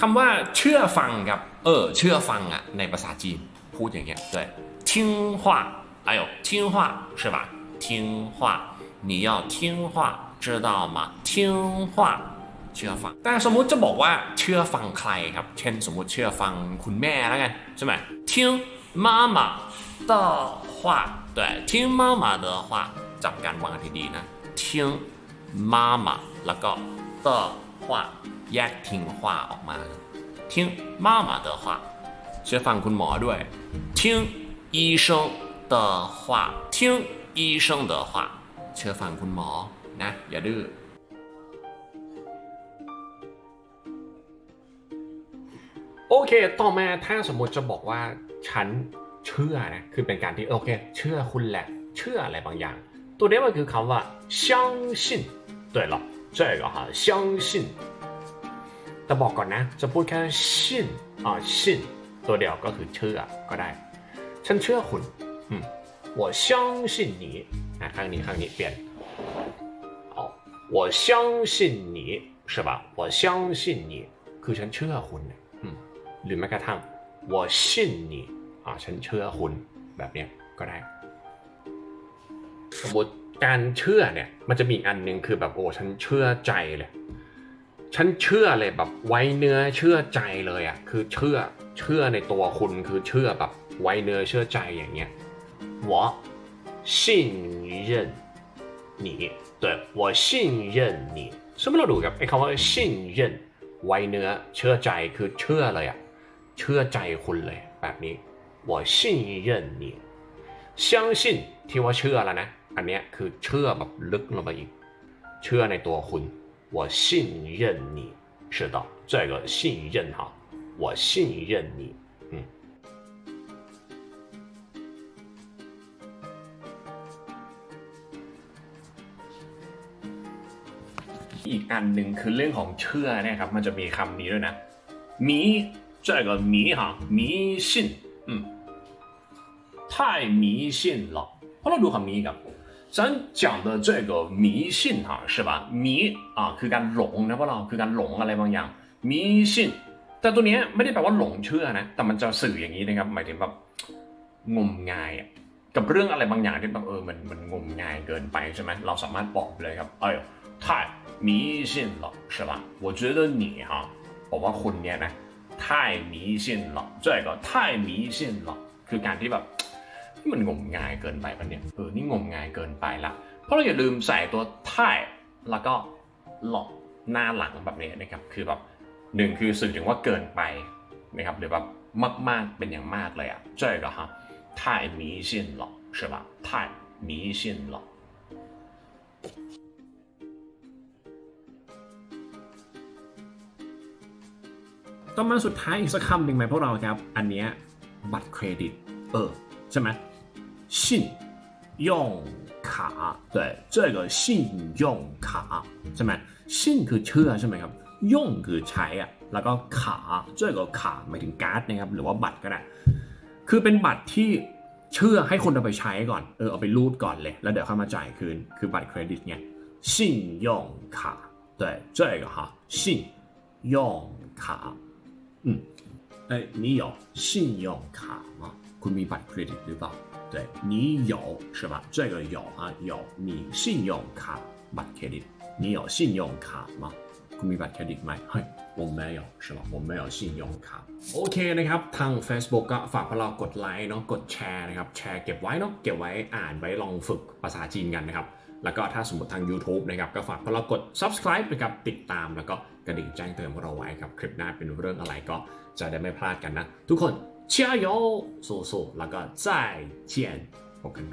คำว่าเชื่อฟังครับ เออ เชื่อฟังอ่ะ ในภาษาจีน พูดอย่างเงี้ย对听话哎呦听话是吧听话你要听话知道吗听话เชื่อฟัง แต่สมมุติจะบอกว่าเชื่อฟังใครครับ เช่นสมมุติเชื่อฟังคุณแม่แล้วกันใช่ไหม听妈妈的话对听妈妈的话จำการวางให้ดีนะ听妈妈แล้วก็的 话แยกทิ้ง话ออกมา听妈妈的话เชื่อฟังคุณหมอด้วย听医生的话听医生的话เชื่อฟังคุณหมอนะ อย่าดื้อ โอเค ต่อมาถ้าสมมติจะบอกว่าฉันเชื่อนะ คือเป็นการที่โอเค เชื่อคุณแหละ เชื่ออะไรบางอย่าง ตัวนี้มันคือคำว่า相信对了 这个哈相信แต่บอกก่อนนะ จะพูดแค่信อ่า信ตัวเดียวก็คือเชื่อก็ได้ ฉันเชื่อคุณอืม我相信你อ่ะข้างนี้ข้างนี้เปลี่ยน好我相信你是吧我相信你คือฉันเชื่อคุณเนี่ยอืม หรือแม้กระทั่ง我信你อ่าฉันเชื่อคุณแบบเนี้ยก็ได้ สมมติ การเชื่อเนี่ย มันจะมีอีกอันหนึ่งคือแบบโอ้ฉันเชื่อใจเลย ฉันเชื่อเลยแบบไว้เนื้อเชื่อใจเลยอ่ะคือเชื่อเชื่อในตัวคุณคือเชื่อแบบไว้เนื้อเชื่อใจอย่างเงี้ย我信任你对我信任你ซึ่งเราดูกับไอ้คำว่า信任ไว้เนื้อเชื่อใจคือเชื่อเลยอ่ะเชื่อใจคุณเลยแบบนี้我信任你相信ที่ว่าเชื่อแล้วนะ อันเนี้ยคือเชื่อแบบลึกลงไปอีก เชื่อในตัวคุณ我信任你是的这个信任哈我信任你嗯อีกอันหนึ่งคือเรื่องของเชื่อเนี่ยครับ มันจะมีคำนี้ด้วยนะ迷这个迷哈迷信嗯太迷信了เพราะเราดูคำนี้กับ ฉัน讲的这个迷信哈是吧迷อ่าคือการหลงนะพวกเราคือการหลงอะไรบางอย่าง迷信แต่ตัวเนี้ยไม่ได้แปลว่าหลงเชื่อนะ แต่มันจะสื่ออย่างนี้นะครับ หมายถึงแบบงมงายอะกับเรื่องอะไรบางอย่างที่แบบเออมันมันงมงายเกินไปใช่ไหมเราสามารถบอกเลยครับเอ้ย太迷信了是吧我觉得你哈บอกว่าคุณเนี่ยนะ太迷信了这个太迷信了คือการที่แบบ นี่มันงมงายเกินไปปะเนี่ย เออ นี่งมงายเกินไปละ เพราะเราอย่าลืมใส่ตัวท่ายแล้วก็หลอกหน้าหลังแบบนี้นะครับ คือแบบหนึ่งคือสื่อถึงว่าเกินไปนะครับ หรือแบบมากๆเป็นอย่างมากเลยอะ这个哈太迷信了是吧太迷信了ต่อมาสุดท้ายอีกสักคำหนึ่งไหมพวกเราครับ อันเนี้ยบัตรเครดิต เออ ใช่ไหม 信用卡对这个信用卡ใช่ไหม信คือเชื่อใช่ไหมครับ用คือใช้อะแล้วก็ขา这个卡หมายถึงการ์ดนะครับ หรือว่าบัตรก็ได้ คือเป็นบัตรที่เชื่อให้คนเอาไปใช้ก่อน เออ เอาไปรูดก่อนเลย แล้วเดี๋ยวเข้ามาจ่ายคืน คือบัตรเครดิตไง信用卡对这个哈信用卡嗯哎你有信用卡吗คุณมีบัตรเครดิตหรือเปล่า 对你有是吧这个有啊有你信用卡บัตรเครดิต你有信用卡吗คุณมีบัตรเครดิตไหมเฮ้ย我没有是吧我没有信用卡โอเคนะครับ ทาง Facebook ก็ฝากพวกเรากดไลค์เนาะกดแชร์นะครับ แชร์เก็บไว้เนาะเก็บไว้อ่านไว้ลองฝึกภาษาจีนกันนะครับ แล้วก็ถ้าสมมติทาง YouTube นะครับ ก็ฝากพวกเรากด subscribe นะครับติดตามแล้วก็กระดิ่งแจ้งเตือนพวกเราไว้ครับ คลิปหน้าเป็นเรื่องอะไรก็จะได้ไม่พลาดกันนะ ทุกคน 加油！说说那个再见，我跟你。